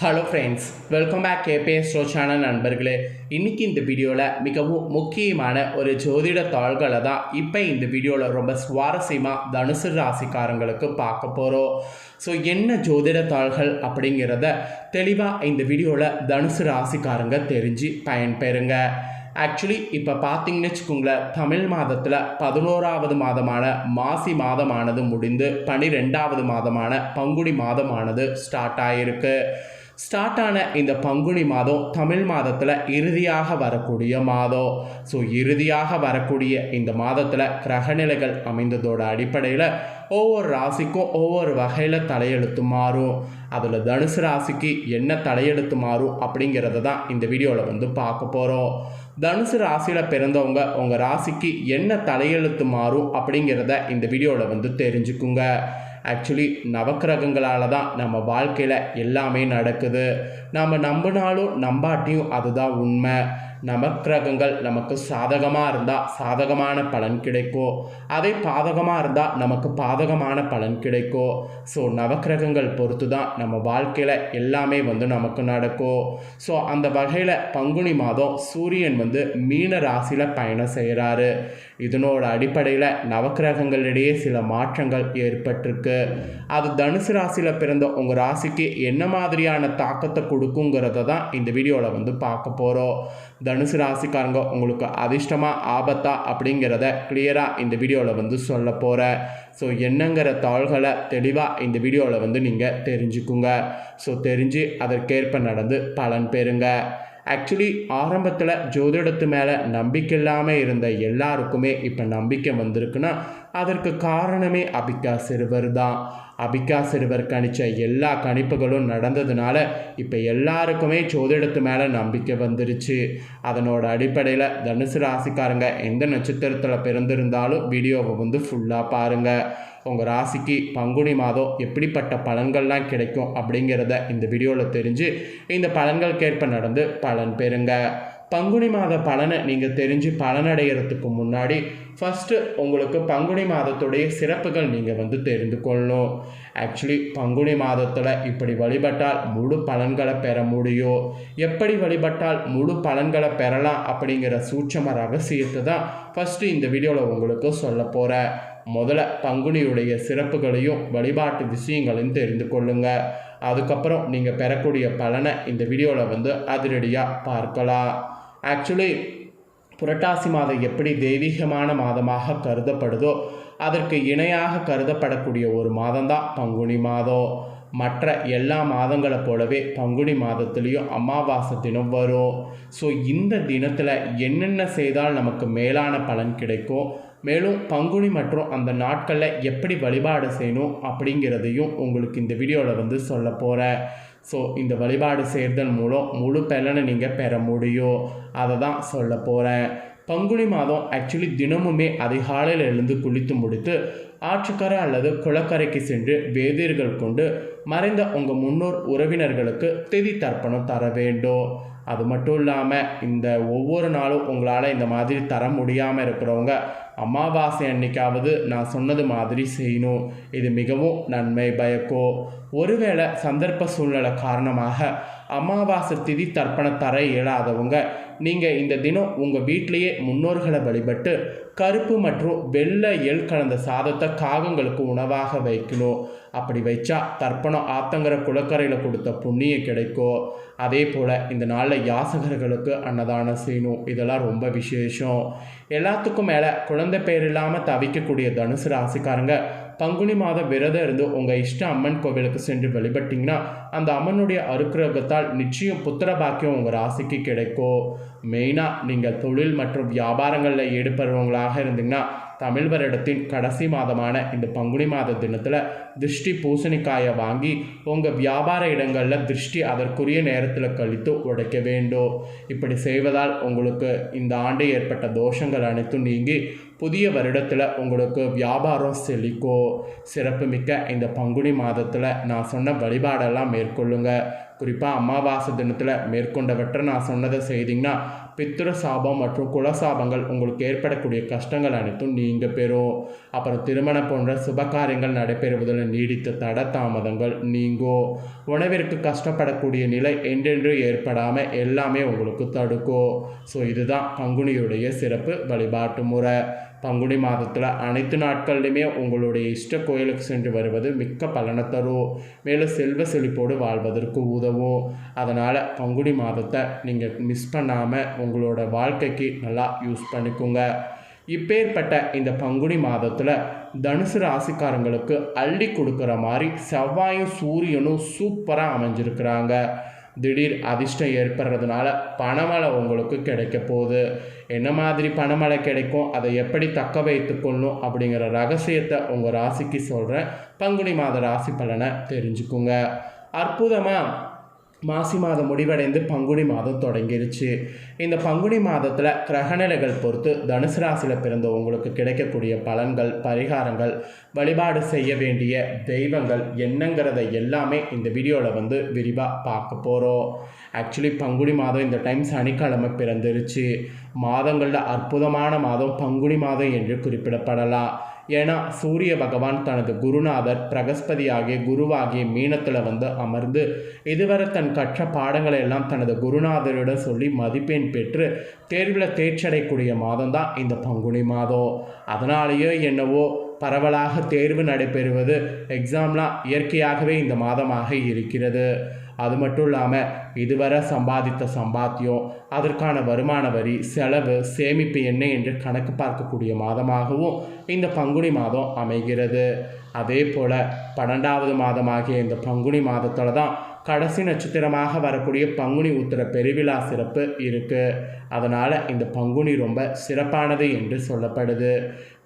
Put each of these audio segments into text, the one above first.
Hello friends welcome back K B S show channel நண்பர்களே. இன்றைக்கி இந்த வீடியோவில் மிகவும் முக்கியமான ஒரு ஜோதிட தாள்களை தான் இப்போ இந்த வீடியோவில் ரொம்ப சுவாரஸ்யமாக தனுசு ராசிக்காரங்களுக்கு பார்க்க போகிறோம் ஸோ என்ன ஜோதிட தாள்கள் அப்படிங்கிறத தெளிவாக இந்த வீடியோவில் தனுசு ராசிக்காரங்க தெரிஞ்சு பயன்பெறுங்க. ஆக்சுவலி இப்போ பார்த்தீங்கன்னு வச்சுக்கோங்களேன் தமிழ் மாதத்தில் பதினோராவது மாதமான மாசி மாதமானது முடிந்து பனிரெண்டாவது மாதமான பங்குடி மாதமானது ஸ்டார்ட் ஆகிருக்கு ஸ்டார்ட் ஆன இந்த பங்குனி மாதம் தமிழ் மாதத்தில் இறுதியாக வரக்கூடிய மாதம். ஸோ இறுதியாக வரக்கூடிய இந்த மாதத்தில் கிரகநிலைகள் அமைந்ததோட அடிப்படையில் ஒவ்வொரு ராசிக்கும் ஒவ்வொரு வகையில் தலையெழுத்து மாறும். அதில் தனுசு ராசிக்கு என்ன தலையெழுத்து மாறும் அப்படிங்கிறத தான் இந்த வீடியோவில் வந்து பார்க்க போகிறோம் தனுசு ராசியில் பிறந்தவங்க உங்கள் ராசிக்கு என்ன தலையெழுத்து மாறும் அப்படிங்கிறத இந்த வீடியோவில் வந்து தெரிஞ்சுக்குங்க. ஆக்சுவலி நவக்கிரகங்களால் தான் நம்ம வாழ்க்கையில் எல்லாமே நடக்குது. நாம் நம்பினாலும் நம்பாட்டியும் அதுதான் உண்மை. நவக்கிரகங்கள் நமக்கு சாதகமாக இருந்தால் சாதகமான பலன் கிடைக்கும் அதே பாதகமாக இருந்தால் நமக்கு பாதகமான பலன் கிடைக்கும் ஸோ நவக்கிரகங்கள் பொறுத்து தான் நம்ம வாழ்க்கையில் எல்லாமே வந்து நமக்கு நடக்கும் ஸோ அந்த வகையில் பங்குனி மாதம் சூரியன் வந்து மீன ராசியில் பயணம் செய்கிறாரு இதனோட அடிப்படையில் நவக்கிரகங்களிடையே சில மாற்றங்கள் ஏற்பட்டிருக்கு. அது தனுசு ராசியில் பிறந்த உங்கள் ராசிக்கு என்ன மாதிரியான தாக்கத்தை கொடுக்குங்கிறத தான் இந்த வீடியோவில் வந்து பார்க்க போகிறோம் தனுசு ராசிக்காரங்க உங்களுக்கு அதிர்ஷ்டமாக ஆபத்தா அப்படிங்கிறத கிளியராக இந்த வீடியோவில் வந்து சொல்ல போகிறேன் ஸோ என்னங்கிற தாள்களை தெளிவாக இந்த வீடியோவில் வந்து நீங்கள் தெரிஞ்சுக்குங்க. ஸோ தெரிஞ்சு அதற்கேற்ப நடந்து பலன் பெறுங்க. ஆக்சுவலி ஆரம்பத்தில் ஜோதிடத்து மேலே நம்பிக்கை இல்லாமல் இருந்த எல்லாருக்குமே இப்போ நம்பிக்கை வந்திருக்குன்னா அதற்கு காரணமே அபிகா சிறுவர் தான். அபிகா சிறுவர் கணித்த எல்லா கணிப்புகளும் நடந்ததுனால இப்போ எல்லாருக்குமே ஜோதிடத்து மேலே நம்பிக்கை வந்துருச்சு. அதனோட அடிப்படையில் தனுசு ராசிக்காரங்க எந்த நட்சத்திரத்தில் பிறந்திருந்தாலும் வீடியோவை வந்து ஃபுல்லாக பாருங்கள் உங்கள் ராசிக்கு பங்குனி மாதம் எப்படிப்பட்ட பலன்கள்லாம் கிடைக்கும் அப்படிங்கிறத இந்த வீடியோவில் தெரிஞ்சு இந்த பலன்களுக்கேற்ப நடந்து பலன் பெறுங்க. பங்குனி மாத பலனை நீங்கள் தெரிஞ்சு பலனடைகிறதுக்கு முன்னாடி ஃபஸ்ட்டு உங்களுக்கு பங்குனி மாதத்துடைய சிறப்புகள் நீங்கள் வந்து தெரிந்து கொள்ளணும். ஆக்சுவலி பங்குனி மாதத்தில் இப்படி வழிபட்டால் முழு பலன்களை பெற முடியும். எப்படி வழிபட்டால் முழு பலன்களை பெறலாம் அப்படிங்கிற சூட்சம ரகசியத்தை தான் ஃபஸ்ட்டு இந்த வீடியோவில் உங்களுக்கு சொல்ல போகிறேன் முதல்ல பங்குனியுடைய சிறப்புகளையும் வழிபாட்டு விஷயங்களையும் தெரிந்து கொள்ளுங்கள் அதுக்கப்புறம் நீங்கள் பெறக்கூடிய பலனை இந்த வீடியோவில் வந்து அதிரடியாக பார்க்கலாம். ஆக்சுவலி புரட்டாசி மாதம் எப்படி தெய்வீகமான மாதமாக கருதப்படுதோ அதற்கு இணையாக கருதப்படக்கூடிய ஒரு மாதம்தான் பங்குனி மாதம். மற்ற எல்லா மாதங்களை போலவே பங்குனி மாதத்துலேயும் அமாவாசை தினம் வரும். ஸோ இந்த தினத்தில் என்னென்ன செய்தால் நமக்கு மேலான பலன் கிடைக்கும்? மேலும் பங்குனி மற்றும் அந்த நாட்களில் எப்படி வழிபாடு செய்யணும் அப்படிங்கிறதையும் உங்களுக்கு இந்த வீடியோவில் வந்து சொல்ல போகிறேன் ஸோ இந்த வழிபாடு செய்கிறதன் மூலம் முழு பலனை நீங்கள் பெற முடியும். அதை தான் சொல்ல போகிறேன் பங்குனி மாதம் ஆக்சுவலி தினமுமே அதிகாலையில் எழுந்து குளித்து முடித்து ஆற்றுக்கரை அல்லது குளக்கரைக்கு சென்று வேதியர்கள் கொண்டு மறைந்த உங்கள் முன்னோர் உறவினர்களுக்கு திதி தர்ப்பணம் தர வேண்டும். அது மட்டும் இல்லாமல் இந்த ஒவ்வொரு நாளும் உங்களால் இந்த மாதிரி தர முடியாமல் இருக்கிறவங்க அமாவாசை அன்னைக்காவது நான் சொன்னது மாதிரி செய்யணும். இது மிகவும் நன்மை பயக்கும் ஒருவேளை சந்தர்ப்ப சூழ்நிலை காரணமாக அமாவாசை திதி தர்ப்பணம் தர இயலாதவங்க நீங்கள் இந்த தினம் உங்கள் வீட்டிலேயே முன்னோர்களை வழிபட்டு கருப்பு மற்றும் வெள்ளை எள் கலந்த சாதத்தை காகங்களுக்கு உணவாக வைக்கணும். அப்படி வச்சா தர்ப்பணம் ஆத்தங்கர குளக்கரையில் கொடுத்த புண்ணியம் கிடைக்கும். அதே போல் இந்த நாளில் யாசகர்களுக்கு அன்னதானம் செய்யணும். இதெல்லாம் ரொம்ப விசேஷம். எல்லாத்துக்கும் மேலே குழந்தை பேர் இல்லாமல் தவிக்கக்கூடிய தனுசு ராசிக்காரங்க பங்குனி மாதம் விரதம் இருந்து உங்கள் இஷ்ட அம்மன் கோவிலுக்கு சென்று வழிபட்டிங்கன்னா அந்த அம்மனுடைய அருக்கிரகத்தால் நிச்சயம் புத்திர பாக்கியம் உங்கள் ராசிக்கு கிடைக்கும். மெயினாக நீங்கள் தொழில் மற்றும் வியாபாரங்களில் ஈடுபடுறவங்களாக இருந்தீங்கன்னா தமிழ் வருடத்தின் கடைசி மாதமான இந்த பங்குனி மாத தினத்தில் திருஷ்டி பூசணிக்காயை வாங்கி உங்கள் வியாபார இடங்களில் திருஷ்டி அதற்குரிய நேரத்தில் கழித்து உடைக்க வேண்டும். இப்படி செய்வதால் உங்களுக்கு இந்த ஆண்டு ஏற்பட்ட தோஷங்கள் அனைத்தும் நீங்கி புதிய வருடத்தில் உங்களுக்கு வியாபாரம் செழிக்கோ. சிறப்புமிக்க இந்த பங்குனி மாதத்தில் நான் சொன்ன வழிபாடெல்லாம் மேற்கொள்ளுங்க. குறிப்பாக அமாவாசை தினத்தில் மேற்கொண்டவற்றை நான் சொன்னதை செய்தீங்கன்னா பித்திர சாபம் மற்றும் குலசாபங்கள் உங்களுக்கு ஏற்படக்கூடிய கஷ்டங்கள் அனைத்தும் நீங்க பெறும். அப்புறம் திருமணம் போன்ற சுபகாரியங்கள் நடைபெறுவதில் நீடித்த தட தாமதங்கள் நீங்கோ. உணவிற்கு கஷ்டப்படக்கூடிய நிலை என்றென்று ஏற்படாமல் எல்லாமே உங்களுக்கு தடுக்கும். ஸோ இதுதான் பங்குனியுடைய சிறப்பு வழிபாட்டு முறை. பங்குனி மாதத்தில் அனைத்து நாட்கள்லையுமே உங்களுடைய இஷ்ட கோயிலுக்கு சென்று வருவது மிக்க பலனை தரும். மேலும் செல்வ செழிப்போடு வாழ்வதற்கு உதவும். அதனால் பங்குனி மாதத்தை நீங்கள் மிஸ் பண்ணாமல் உங்களோட வாழ்க்கைக்கு நல்லா யூஸ் பண்ணிக்கோங்க. இப்பேற்பட்ட இந்த பங்குனி மாதத்தில் தனுசு ராசிக்காரங்களுக்கு அள்ளி கொடுக்குற மாதிரி செவ்வாயும் சூரியனும் சூப்பராக அமைஞ்சிருக்கிறாங்க. திடீர் அதிர்ஷ்டம் ஏற்படுறதுனால பணமழை உங்களுக்கு கிடைக்க போகுது. என்ன மாதிரி பணமழை கிடைக்கும்? அதை எப்படி தக்க வைத்துக்கொள்ளணும் அப்படிங்கிற ரகசியத்தை உங்கள் ராசிக்கு சொல்கிறேன் பங்குனி மாத ராசி பலனை தெரிஞ்சுக்குங்க. அற்புதமாக மாசி மாதம் முடிவடைந்து பங்குனி மாதம் தொடங்கிருச்சு. இந்த பங்குனி மாதத்தில் கிரகநிலைகள் பொறுத்து தனுசு ராசியில் பிறந்த உங்களுக்கு கிடைக்கக்கூடிய பலன்கள் பரிகாரங்கள் வழிபாடு செய்ய வேண்டிய தெய்வங்கள் என்னங்கிறத எல்லாமே இந்த வீடியோவில் வந்து விரிவாக பார்க்க போகிறோம் ஆக்சுவலி பங்குனி மாதம் இந்த டைம் சனிக்கிழமை பிறந்துருச்சு. மாதங்களில் அற்புதமான மாதம் பங்குனி மாதம் என்று குறிப்பிடப்படலாம். ஏன்னா சூரிய பகவான் தனது குருநாதர் பிரகஸ்பதியாகிய குருவாகிய மீனத்தில் வந்து அமர்ந்து இதுவரை தன் கற்ற பாடங்களை எல்லாம் தனது குருநாதரிடம் சொல்லி மதிப்பெண் பெற்று தேர்வில் தேர்ச்சடையக்கூடிய மாதம் தான் இந்த பங்குனி மாதம். அதனாலேயோ என்னவோ பரவலாக தேர்வு நடைபெறுவது எக்ஸாம்லாம் இயற்கையாகவே இந்த மாதமாக இருக்கிறது. அது மட்டும் இல்லாமல் இதுவரை சம்பாதித்த சம்பாத்தியம் அதற்கான வருமான வரி செலவு சேமிப்பு என்ன என்று கணக்கு பார்க்கக்கூடிய மாதமாகவும் இந்த பங்குனி மாதம் அமைகிறது. அதே போல் பன்னெண்டாவது மாதமாகிய இந்த பங்குனி மாதத்தில் தான் கடைசி நட்சத்திரமாக வரக்கூடிய பங்குனி உத்திர பெருவிழா சிறப்பு இருக்குது அதனால் இந்த பங்குனி ரொம்ப சிறப்பானது என்று சொல்லப்படுது.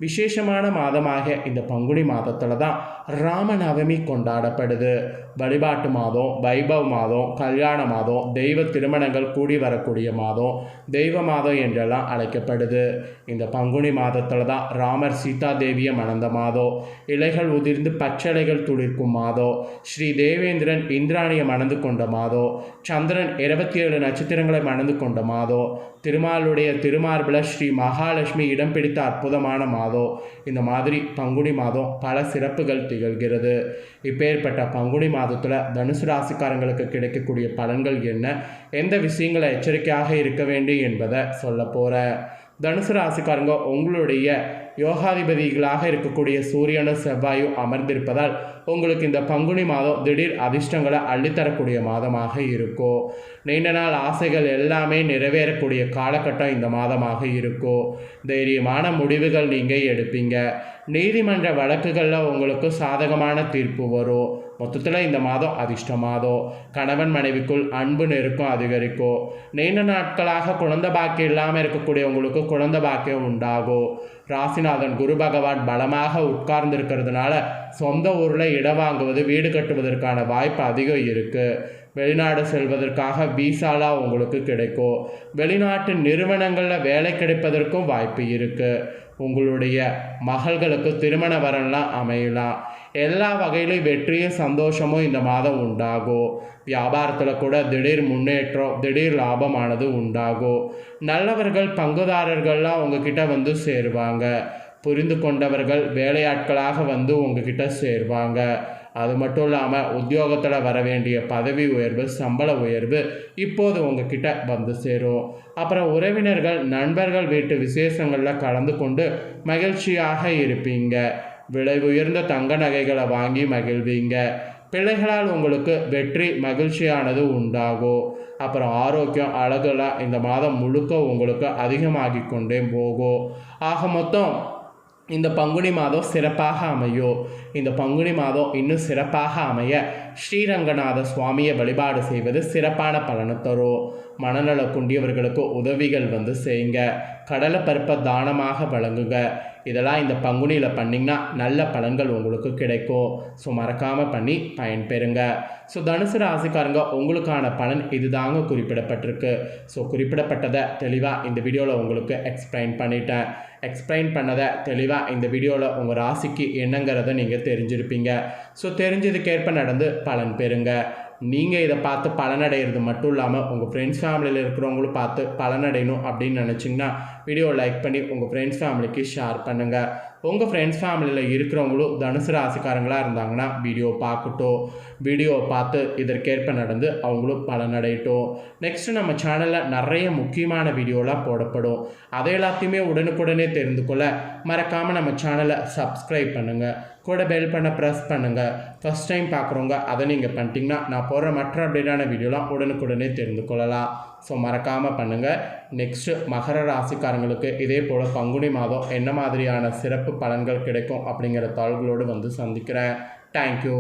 விசேஷமான மாதமாக இந்த பங்குனி மாதத்தில் தான் ராமநவமி கொண்டாடப்படுது. வழிபாட்டு மாதம் வைபவ மாதம் கல்யாண மாதம் தெய்வ திருமணங்கள் கூடி வரக்கூடிய மாதம் தெய்வ மாதம் என்றெல்லாம் அழைக்கப்படுது. இந்த பங்குனி மாதத்தில் தான் ராமர் சீதா தேவியை மணந்த மாதம் இலைகள் உதிர்ந்து பச்சளைகள் துளிர்க்கும் மாதம் ஸ்ரீ தேவேந்திரன் இந்திராணியை மணந்து கொண்ட மாதோ? சந்திரன் இருபத்தி ஏழு நட்சத்திரங்களை மணந்து கொண்ட மாதோ? திருமாலுடைய திருமார்பில் ஸ்ரீ மகாலட்சுமி இடம் பிடித்த அற்புதமான மாதோ? இந்த மாதிரி பங்குனி மாதம் பல சிறப்புகள் திகழ்கிறது. இப்பேற்பட்ட பங்குனி மாதத்தில் தனுசு ராசிக்காரங்களுக்கு கிடைக்கக்கூடிய பலன்கள் என்ன? எந்த விஷயங்களை எச்சரிக்கையாக இருக்க வேண்டும் என்பதை சொல்ல போகிறேன் தனுசு ராசிக்காரங்க உங்களுடைய யோகாதிபதிகளாக இருக்கக்கூடிய சூரியனும் செவ்வாயும் அமர்ந்திருப்பதால் உங்களுக்கு இந்த பங்குனி மாதம் திடீர் அதிர்ஷ்டங்களை அள்ளித்தரக்கூடிய மாதமாக இருக்கும் நீண்ட நாள் ஆசைகள் எல்லாமே நிறைவேறக்கூடிய காலகட்டம் இந்த மாதமாக இருக்கும் தைரியமான முடிவுகள் நீங்கள் எடுப்பீங்க. நீதிமன்ற வழக்குகளில் உங்களுக்கு சாதகமான தீர்ப்பு வரும். மொத்தத்தில் இந்த மாதம் அதிர்ஷ்ட மாதம் கணவன் மனைவிக்குள் அன்பு நெருக்கம் அதிகரிக்கும் நீண்ட நாட்களாக குழந்தை பாக்கியம் இல்லாமல் இருக்கக்கூடியவங்களுக்கு குழந்த குழந்தை பாக்கியம் உண்டாகும் ராசிநாதன் குரு பகவான் பலமாக உட்கார்ந்து இருக்கிறதுனால சொந்த ஊரில் இடம் வாங்குவது வீடு கட்டுவதற்கான வாய்ப்பு அதிகம் இருக்குது வெளிநாடு செல்வதற்காக விசாலாம் உங்களுக்கு கிடைக்கும் வெளிநாட்டு நிறுவனங்களில் வேலை கிடைப்பதற்கும் வாய்ப்பு இருக்குது உங்களுடைய மகள்களுக்கு திருமண வரன்லாம் அமையலாம். எல்லா வகையிலும் வெற்றியும் சந்தோஷமும் இந்த மாதம் உண்டாகும் வியாபாரத்தில் கூட திடீர் முன்னேற்றம் திடீர் லாபமானது உண்டாகும் நல்லவர்கள் பங்குதாரர்கள்லாம் உங்ககிட்ட வந்து சேருவாங்க புரிந்து கொண்டவர்கள் வேலையாட்களாக வந்து உங்ககிட்ட சேருவாங்க அது மட்டும் இல்லாமல் உத்தியோகத்தில் வர வேண்டிய பதவி உயர்வு சம்பள உயர்வு இப்போது உங்ககிட்ட வந்து சேரும் அப்புறம் உறவினர்கள் நண்பர்கள் வீட்டு விசேஷங்களில் கலந்து கொண்டு மகிழ்ச்சியாக இருப்பீங்க விலை உயர்ந்த தங்க நகைகளை வாங்கி மகிழ்வீங்க. பிள்ளைகளால் உங்களுக்கு வெற்றி மகிழ்ச்சியானது உண்டாகும். அப்புறம் ஆரோக்கியம் அழகெல்லாம் இந்த மாதம் முழுக்க உங்களுக்கு அதிகமாகி கொண்டே போகும். ஆக மொத்தம் இந்த பங்குனி மாதம் சிறப்பாக அமையும். இந்த பங்குனி மாதம் இன்னும் சிறப்பாக அமைய ஸ்ரீரங்கநாத சுவாமியை வழிபாடு செய்வது சிறப்பான பலனை தரும். மனநல குண்டியவர்களுக்கு உதவிகள் வந்து செய்யுங்க. கடலை பருப்பை தானமாக வழங்குங்க. இதெல்லாம் இந்த பங்குனியில் பண்ணிங்கன்னா நல்ல பலன்கள் உங்களுக்கு கிடைக்கும். ஸோ மறக்காமல் பண்ணி பயன்பெறுங்க. ஸோ தனுசு ராசிக்காரங்க உங்களுக்கான பலன் இதுதாங்க குறிப்பிடப்பட்டிருக்கு. ஸோ குறிப்பிடப்பட்டதை தெளிவாக இந்த வீடியோவில் உங்களுக்கு எக்ஸ்பிளைன் பண்ணிட்டேன். எக்ஸ்பிளைன் பண்ணதை தெளிவாக இந்த வீடியோவில் உங்கள் ராசிக்கு என்னங்கிறத நீங்கள் தெரிஞ்சிருப்பீங்க. ஸோ தெரிஞ்சதுக்கேற்ப நடந்து பலன் பெறுங்க. நீங்கள் இதை பார்த்து பலனடைகிறது மட்டும் இல்லாமல் உங்கள் ஃப்ரெண்ட்ஸ் ஃபேமிலியில் இருக்கிறவங்களும் பார்த்து பலனடையணும் அப்படின்னு நினச்சிங்கன்னா வீடியோ லைக் பண்ணி உங்கள் ஃப்ரெண்ட்ஸ் ஃபேமிலிக்கு ஷேர் பண்ணுங்கள் உங்கள் ஃப்ரெண்ட்ஸ் ஃபேமிலியில் இருக்கிறவங்களும் தனுசு ராசிக்காரங்களாக இருந்தாங்கன்னா வீடியோ பார்க்கட்டும். வீடியோ பார்த்து இதற்கேற்ப நடந்து அவங்களும் பலனடையட்டும் நெக்ஸ்ட்டு நம்ம சேனலில் நிறைய முக்கியமான வீடியோலாம் போடப்படும். அதை எல்லாத்தையுமே உடனுக்குடனே தெரிந்து கொள்ள மறக்காமல் நம்ம சேனலை சப்ஸ்கிரைப் பண்ணுங்கள் கூட பெல் பண்ண ப்ரெஸ் பண்ணுங்கள் ஃபஸ்ட் டைம் பார்க்குறவங்க அதை நீங்கள் பண்ணிட்டீங்கன்னா நான் போடுற மற்ற அப்டேட்டான வீடியோலாம் உடனுக்குடனே தெரிந்து கொள்ளலாம். ஸோ மறக்காமல் பண்ணுங்கள் நெக்ஸ்ட்டு மகர ராசிக்காரங்களுக்கு இதே போல் பங்குனி மாதம் என்ன மாதிரியான சிறப்பு பலன்கள் கிடைக்கும் அப்படிங்கிற தாள்களோடு வந்து சந்திக்கிறேன். தேங்க்யூ